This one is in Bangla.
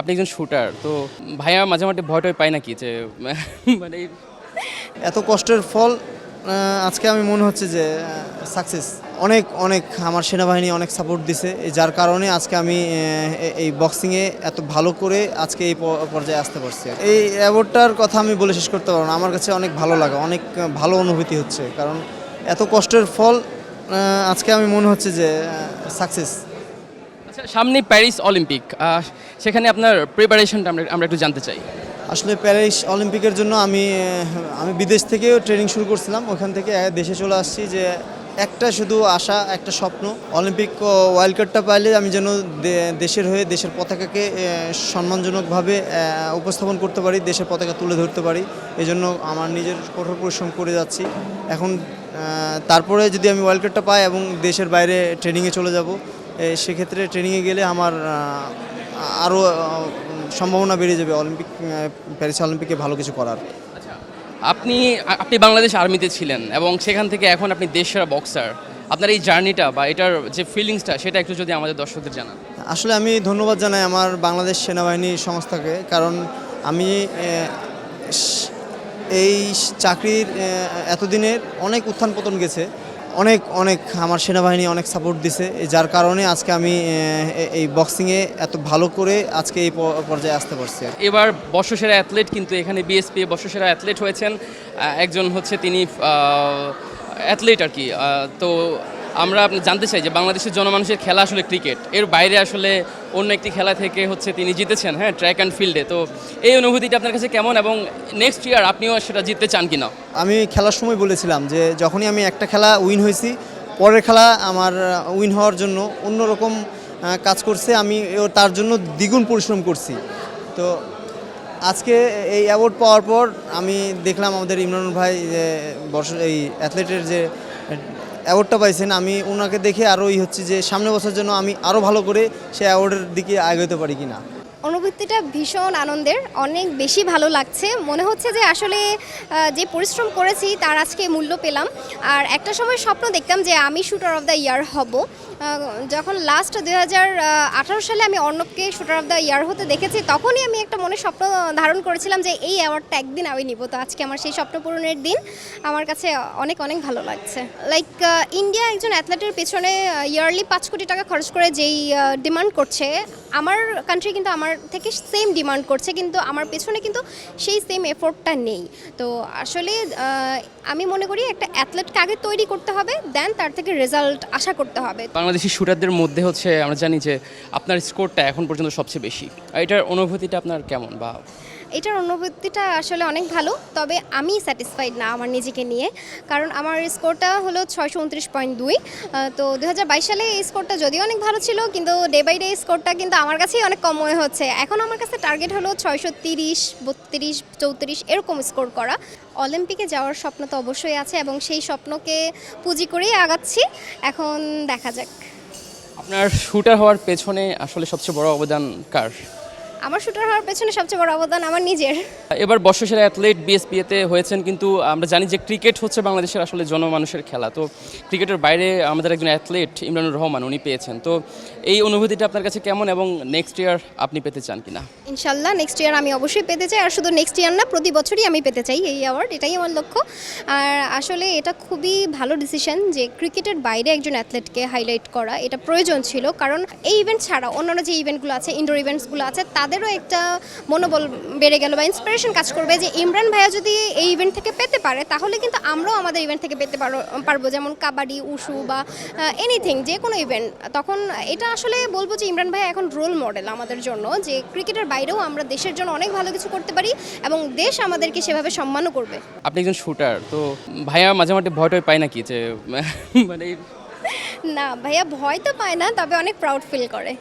আপনি একজন শুটার তো ভাইয়া মাঝে মাঝে ভয় টয় পায় নাকি যে মানে এত কষ্টের ফল আজকে আমি মনে হচ্ছে যে সাকসেস অনেক অনেক আমার সেনাবাহিনী অনেক সাপোর্ট দিছে যার কারণে আজকে আমি এই বক্সিংয়ে এত ভালো করে আজকে এই পর্যায়ে আসতে পারছি। এই অ্যাওয়ার্ডটার কথা আমি বলে শেষ করতে পারব না, আমার কাছে অনেক ভালো লাগা, অনেক ভালো অনুভূতি হচ্ছে, কারণ এত কষ্টের ফল আজকে আমি মনে হচ্ছে যে সাকসেস আচ্ছা সামনে প্যারিস অলিম্পিক সেখানে আপনার প্রিপারেশনটা আমরা আমরা একটু জানতে চাই। আসলে প্যারিস অলিম্পিকের জন্য আমি আমি বিদেশ থেকেও ট্রেনিং শুরু করছিলাম। ওখান থেকে দেশে চলে আসছি যে একটা শুধু আশা, একটা স্বপ্ন। অলিম্পিক ওয়ার্ল্ড কার্ডটা পাইলে আমি যেন দেশের হয়ে দেশের পতাকাকে সম্মানজনকভাবে উপস্থাপন করতে পারি, দেশের পতাকা তুলে ধরতে পারি। এই জন্য আমার নিজের কঠোর পরিশ্রম করে যাচ্ছি। এখন তারপরে যদি আমি ওয়ার্ল্ড কার্ডটা পাই এবং দেশের বাইরে ট্রেনিংয়ে চলে যাব সেক্ষেত্রে ট্রেনিংয়ে গেলে আমার আরও সম্ভাবনা বেড়ে যাবে অলিম্পিক প্যারিস অলিম্পিকে ভালো কিছু করার। আচ্ছা আপনি আপনি বাংলাদেশ আর্মিতে ছিলেন এবং সেখান থেকে এখন আপনি দেশের বক্সার আপনার এই জার্নিটা বা এটার যে ফিলিংসটা সেটা একটু যদি আমাদের দর্শকদের জানান। আসলে আমি ধন্যবাদ জানাই আমার বাংলাদেশ সেনাবাহিনী সংস্থাকে কারণ আমি এই চাকরির এতদিনের অনেক উত্থান পতন গেছে। অনেক অনেক আমার সেনাবাহিনী অনেক সাপোর্ট দিছে যার কারণে আজকে আমি এই বক্সিংয়ে এত ভালো করে আজকে এই পর্যায়ে আসতে পারছি এবার বর্ষসেরা অ্যাথলেট কিন্তু এখানে বিএসপি বর্ষসেরা অ্যাথলেট হয়েছেন একজন হচ্ছে তিনি অ্যাথলেট আর কি তো আমরা জানতে চাই যে বাংলাদেশের জনমানুষের খেলা আসলে ক্রিকেট। এর বাইরে আসলে অন্য একটি খেলা থেকে হচ্ছে তিনি জিতেছেন হ্যাঁ ট্র্যাক অ্যান্ড ফিল্ডে তো এই অনুভূতিটা আপনার কাছে কেমন এবং নেক্সট ইয়ার আপনিও সেটা জিততে চান কিনা? আমি খেলার সময় বলেছিলাম যে যখনই আমি একটা খেলা উইন হয়েছি, পরের খেলা আমার উইন হওয়ার জন্য অন্যরকম কাজ করছে, আমি তার জন্য দ্বিগুণ পরিশ্রম করছি। তো আজকে এই অ্যাওয়ার্ড পাওয়ার পর আমি দেখলাম আমাদের ইমরান ভাই যে বর্ষ, এই অ্যাথলেটের যে অ্যাওয়ার্ডটা পাইছেন, আমি ওনাকে দেখে আরও ই হচ্ছে যে সামনে বছর জন্য আমি আরও ভালো করে সে অ্যাওয়ার্ডের দিকে আগাতে পারি কিনা। অনুভূতিটা ভীষণ আনন্দের, অনেক বেশি ভালো লাগছে। মনে হচ্ছে যে আসলে যে পরিশ্রম করেছি তার আজকে মূল্য পেলাম। আর একটা সময় স্বপ্ন দেখতাম যে আমি শুটার অফ দ্য ইয়ার হব। যখন লাস্ট দু হাজার আঠারো সালে আমি অর্ণবকে শুটার অফ দ্য ইয়ার হতে দেখেছি, তখনই আমি একটা মনে স্বপ্ন ধারণ করেছিলাম যে এই অ্যাওয়ার্ডটা একদিন আমি নিব। তো আজকে আমার সেই স্বপ্ন পূরণের দিন আমার কাছে অনেক অনেক ভালো লাগছে। লাইক ইন্ডিয়া একজন অ্যাথলেটের পেছনে ইয়ারলি পাঁচ কোটি টাকা খরচ করে যেই ডিমান্ড করছে, আমার কান্ট্রি কিন্তু আমার থেকে সেম ডিমান্ড করছে, কিন্তু আমার পেছনে কিন্তু সেই সেম এফোর্টটা নেই। তো আসলে আমি মনে করি একটা অ্যাথলেটকে আগে তৈরি করতে হবে দেন তার থেকে রেজাল্ট আশা করতে হবে। বাংলাদেশি শুটারদের মধ্যে হচ্ছে, আমরা জানি যে আপনার স্কোরটা এখন পর্যন্ত সবচেয়ে বেশি। এটার অনুভূতিটা আপনার কেমন বা এটার অনুভূতিটা আসলে অনেক ভালো, তবে আমি স্যাটিসফাইড না আমার নিজেকে নিয়ে। কারণ আমার স্কোরটা হলো ছয়শো উনত্রিশ পয়েন্ট দুই। তো দু হাজার বাইশ সালে এই স্কোরটা যদিও অনেক ভালো ছিল, কিন্তু ডে বাই ডে স্কোরটা কিন্তু আমার কাছেই অনেক কম মনে হচ্ছে। এখন আমার কাছে টার্গেট হলো ছয়শো তিরিশ, বত্রিশ, চৌত্রিশ এরকম স্কোর করা। অলিম্পিকে যাওয়ার স্বপ্ন তো অবশ্যই আছে এবং সেই স্বপ্নকে পুঁজি করেই আগাচ্ছি। এখন দেখা যাক। আপনার শুটার হওয়ার পেছনে আসলে সবচেয়ে বড় অবদান কার? আমার শুটার হওয়ার পেছনে সবচেয়ে বড় অবদান আমার নিজের। এবার বর্ষসেরা অ্যাথলেট বিএসপিএতে হয়েছেন কিন্তু আমরা জানি যে ক্রিকেট হচ্ছে বাংলাদেশের আসলে জনমানুষের খেলা। তো ক্রিকেটের বাইরে আমাদের একজন অ্যাথলেট ইমরানুর রহমান উনি পেয়েছেন। তো এই অনুভূতিটা আপনার কাছে কেমন এবং নেক্সট ইয়ার আপনি পেতে চান কিনা? ইনশাল্লাহ নেক্সট ইয়ার আমি অবশ্যই পেতে চাই। আর শুধু নেক্সট ইয়ার না প্রতি বছরই আমি পেতে চাই এই অ্যাওয়ার্ড এটাই আমার লক্ষ্য। আর আসলে এটা খুবই ভালো ডিসিশন যে ক্রিকেটের বাইরে একজন অ্যাথলেটকে হাইলাইট করা এটা প্রয়োজন ছিল। কারণ এই ইভেন্ট ছাড়া অন্যান্য যে ইভেন্টগুলো আছে ইনডোর ইভেন্টসগুলো আছে তাদেরও একটা মনোবল বেড়ে গেল বা ইন্সপিরেশন কাজ করবে যে ইমরান ভাইয়া যদি এই ইভেন্ট থেকে পেতে পারে তাহলে কিন্তু আমরাও আমাদের ইভেন্ট থেকে পেতে পারো পারব। যেমন কাবাডি উশু বা এনিথিং যে কোনো ইভেন্ট তখন এটা আসলে বলব যে ইমরান ভাইয়া এখন রোল মডেল আমাদের জন্য যে ক্রিকেটের বাইরেও আমরা দেশের জন্য অনেক ভালো কিছু করতে পারি এবং দেশ আমাদেরকে সেভাবে সম্মানও করবে। আপনি একজন শুটার তো ভাইয়া মাঝে মাঝে ভয় টয় পায় নাকি যে মানে না ভাইয়া ভয় তো পায় না তবে অনেক প্রাউড ফিল করে।